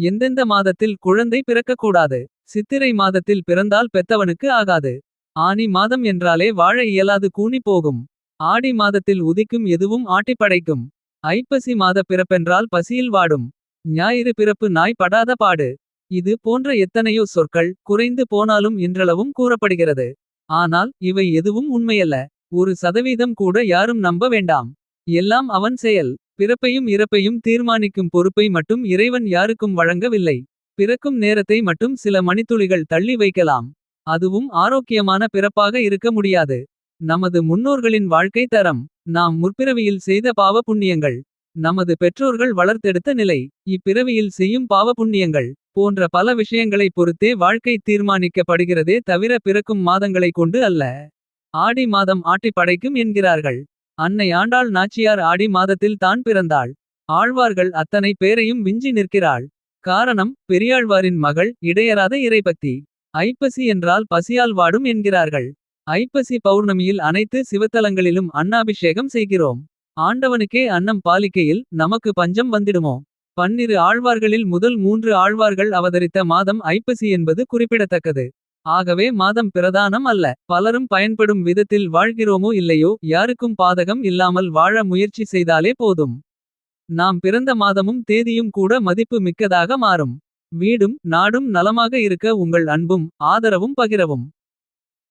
எந்தெந்த மாதத்தில் குழந்தை பிறக்கக்கூடாது. சித்திரை மாதத்தில் பிறந்தால் பெத்தவனுக்கு ஆகாது. ஆனி மாதம் என்றாலே வாழ இயலாது கூனி போகும். ஆடி மாதத்தில் உதிக்கும் எதுவும் ஆட்டிப்படைக்கும். ஐப்பசி மாத பிறப்பென்றால் பசியில் வாடும். ஞாயிறு பிறப்பு நாய் படாத பாடு. இது போன்ற எத்தனையோ சொற்கள் குறைந்து போனாலும் இன்றளவும் கூறப்படுகிறது. ஆனால் இவை எதுவும் உண்மையல்ல. ஒரு சதவீதம் கூட யாரும் நம்ப வேண்டாம். எல்லாம் அவன் செயல் பிறப்பையும் இறப்பையும் தீர்மானிக்கும் பொறுப்பை மட்டும் இறைவன் யாருக்கும் வழங்கவில்லை. பிறக்கும் நேரத்தை மட்டும் சில மணித்துளிகள் தள்ளி வைக்கலாம். அதுவும் ஆரோக்கியமான பிறப்பாக இருக்க முடியாது. நமது முன்னோர்களின் வாழ்க்கை தரம். நாம் முற்பிறவியில் செய்த பாவ புண்ணியங்கள். நமது பெற்றோர்கள் வளர்த்தெடுத்த நிலை. இப்பிறவியில் செய்யும் பாவ புண்ணியங்கள். போன்ற பல விஷயங்களைப் பொறுத்தே வாழ்க்கை தீர்மானிக்கப்படுகிறதே தவிர பிறக்கும் மாதங்களைக் கொண்டு அல்ல. ஆடி மாதம் ஆட்டிப் படைக்கும் என்கிறார்கள். அன்னை ஆண்டாள் நாச்சியார் ஆடி மாதத்தில் தான் பிறந்தாள். ஆழ்வார்கள் அத்தனை பேரையும் விஞ்சி நிற்கிறாள். காரணம் பெரியாழ்வாரின் மகள் இடையராத இறைபக்தி. ஐப்பசி என்றால் பசியால் வாடும் என்கிறார்கள். ஐப்பசி பௌர்ணமியில் அனைத்து சிவத்தலங்களிலும் அன்னாபிஷேகம் செய்கிறோம். ஆண்டவனுக்கே அன்னம் பாலிக்கையில் நமக்கு பஞ்சம் வந்திடுமோ. பன்னிரு ஆழ்வார்களில் முதல் மூன்று ஆழ்வார்கள் அவதரித்த மாதம் ஐப்பசி என்பது குறிப்பிடத்தக்கது. ஆகவே மாதம் பிரதானம் அல்ல பலரும் பயன்படும் விதத்தில் வாழ்கிறோமோ இல்லையோ. யாருக்கும் பாதகம் இல்லாமல் வாழ முயற்சி செய்தாலே போதும். நாம் பிறந்த மாதமும் தேதியும் கூட மதிப்பு மிக்கதாக மாறும். வீடும் நாடும் நலமாக இருக்க உங்கள் அன்பும் ஆதரவும் பகிரவும்.